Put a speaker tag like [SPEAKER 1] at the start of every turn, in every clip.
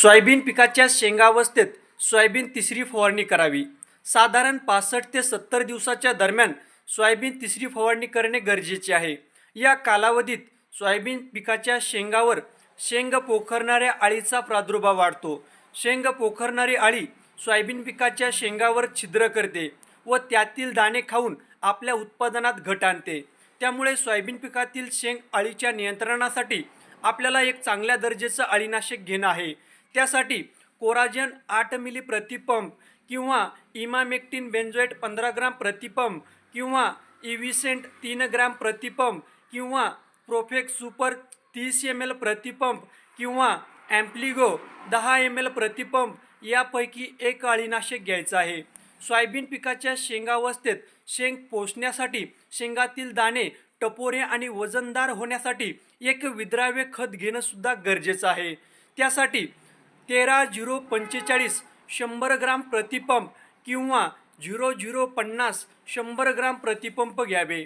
[SPEAKER 1] Soybean पिकाच्या शेंगावस्थेत soybean तिसरी फवारणी करावी. साधारण पासष्ट ते सत्तर दिवसाच्या दरम्यान सोयाबीन तिसरी फवारणी करणे गरजेचे आहे. या कालावधीत सोयाबीन पिकाच्या शेंगावर शेंग पोखरणाऱ्या अळीचा प्रादुर्भाव वाढतो. शेंग पोखरणारी अळी सोयाबीन पिकाच्या शेंगावर छिद्र करते व त्यातील दाणे खाऊन आपल्या उत्पादनात घट आणते. त्यामुळे सोयाबीन पिकातील शेंग अळीच्या नियंत्रणासाठी आपल्याला एक चांगल्या दर्जेचं अळीनाशक घेणं आहे. त्यासाठी कोराजन आठ मिली प्रतिपंप किंवा इमामेक्टिन बेन्झोएट पंधरा ग्राम प्रतिपंप किंवा इव्हिसेंट तीन ग्राम प्रतिपंप किंवा प्रोफेक्स सुपर तीस एम एल प्रतिपंप किंवा ॲम्प्लिगो दहा एम एल प्रतिपंप यापैकी एक अळीनाशक घ्यायचं आहे. सोयाबीन पिकाच्या शेंगावस्थेत शेंग पोसण्यासाठी शेंगातील दाणे टपोरे आणि वजनदार होण्यासाठी एक विद्राव्य खत घेणंसुद्धा गरजेचं आहे. त्यासाठी तेरा झिरो पंचेचाळीस शंभर ग्राम प्रतिपंप किंवा झिरो झिरो पन्नास शंभर ग्राम प्रतिपंप घ्यावे.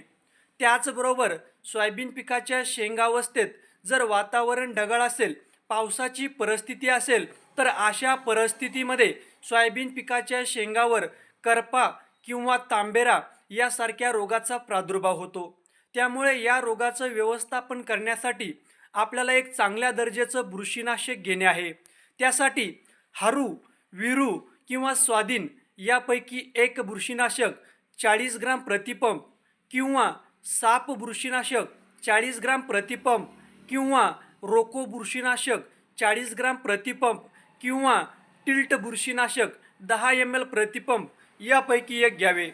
[SPEAKER 1] त्याचबरोबर सोयाबीन पिकाच्या शेंगावस्थेत जर वातावरण ढगाळ असेल पावसाची परिस्थिती असेल तर अशा परिस्थितीमध्ये सोयाबीन पिकाच्या शेंगावर करपा किंवा तांबेरा यासारख्या रोगाचा प्रादुर्भाव होतो. त्यामुळे या रोगाचं व्यवस्थापन करण्यासाठी आपल्याला एक चांगल्या दर्जाचं बुरशीनाशक घेणे आहे. त्यासाठी हारू विरू किंवा स्वाधीन यापैकी एक बुरशीनाशक चाळीस ग्राम प्रतिपंप किंवा साप बुरशीनाशक चाळीस ग्राम प्रतिपंप किंवा रोको बुरशीनाशक चाळीस ग्राम प्रतिपंप किंवा टिल्ट बुरशीनाशक दहा एम एल प्रतिपंप यापैकी एक घ्यावे.